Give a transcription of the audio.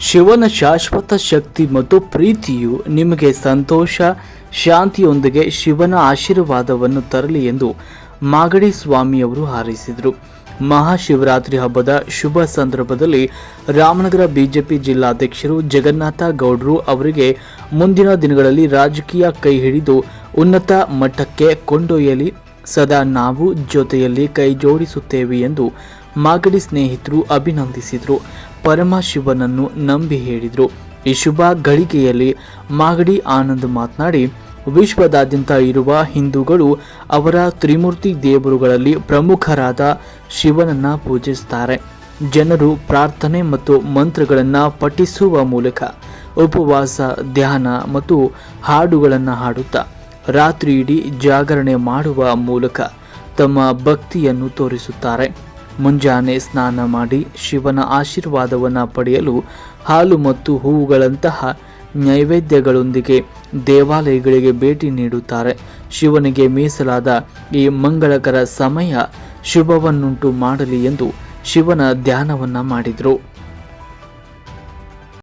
ಶಿವನ ಶಾಶ್ವತ ಶಕ್ತಿ ಮತ್ತು ಪ್ರೀತಿಯು ನಿಮಗೆ ಸಂತೋಷ, ಶಾಂತಿಯೊಂದಿಗೆ ಶಿವನ ಆಶೀರ್ವಾದವನ್ನು ತರಲಿ ಎಂದು ಮಾಗಡಿ ಸ್ವಾಮಿಯವರು ಹಾರೈಸಿದರು. ಮಹಾಶಿವರಾತ್ರಿ ಹಬ್ಬದ ಶುಭ ಸಂದರ್ಭದಲ್ಲಿ ರಾಮನಗರ ಬಿಜೆಪಿ ಜಿಲ್ಲಾಧ್ಯಕ್ಷರು ಜಗನ್ನಾಥ ಗೌಡ್ರು ಅವರಿಗೆ ಮುಂದಿನ ದಿನಗಳಲ್ಲಿ ರಾಜಕೀಯ ಕೈ ಹಿಡಿದು ಉನ್ನತ ಮಟ್ಟಕ್ಕೆ ಕೊಂಡೊಯ್ಯಲಿ. ಸದಾ ನಾವು ಜೊತೆಯಲ್ಲಿ ಕೈ ಜೋಡಿಸುತ್ತೇವೆ ಎಂದು ಮಾಗಡಿ ಸ್ನೇಹಿತರು ಅಭಿನಂದಿಸಿದರು. ಪರಮಶಿವನನ್ನು ನಂಬಿ ಹೇಳಿದರು. ಈ ಶುಭ ಗಳಿಗೆಯಲ್ಲಿ ಮಾಗಡಿ ಆನಂದ್ ಮಾತನಾಡಿ, ವಿಶ್ವದಾದ್ಯಂತ ಇರುವ ಹಿಂದೂಗಳು ಅವರ ತ್ರಿಮೂರ್ತಿ ದೇವರುಗಳಲ್ಲಿ ಪ್ರಮುಖರಾದ ಶಿವನನ್ನ ಪೂಜಿಸುತ್ತಾರೆ ಜನರು ಪ್ರಾರ್ಥನೆ ಮತ್ತು ಮಂತ್ರಗಳನ್ನು ಪಠಿಸುವ ಮೂಲಕ ಉಪವಾಸ, ಧ್ಯಾನ ಮತ್ತು ಹಾಡುಗಳನ್ನು ಹಾಡುತ್ತಾ ರಾತ್ರಿ ಇಡೀ ಜಾಗರಣೆ ಮಾಡುವ ಮೂಲಕ ತಮ್ಮ ಭಕ್ತಿಯನ್ನು ತೋರಿಸುತ್ತಾರೆ. ಮುಂಜಾನೆ ಸ್ನಾನ ಮಾಡಿ ಶಿವನ ಆಶೀರ್ವಾದವನ್ನು ಪಡೆಯಲು ಹಾಲು ಮತ್ತು ಹೂವುಗಳಂತಹ ನೈವೇದ್ಯಗಳೊಂದಿಗೆ ದೇವಾಲಯಗಳಿಗೆ ಭೇಟಿ ನೀಡುತ್ತಾರೆ. ಶಿವನಿಗೆ ಮೀಸಲಾದ ಈ ಮಂಗಳಕರ ಸಮಯ ಶುಭವನ್ನುಂಟು ಮಾಡಲಿ ಎಂದು ಶಿವನ ಧ್ಯಾನವನ್ನು ಮಾಡಿದರು.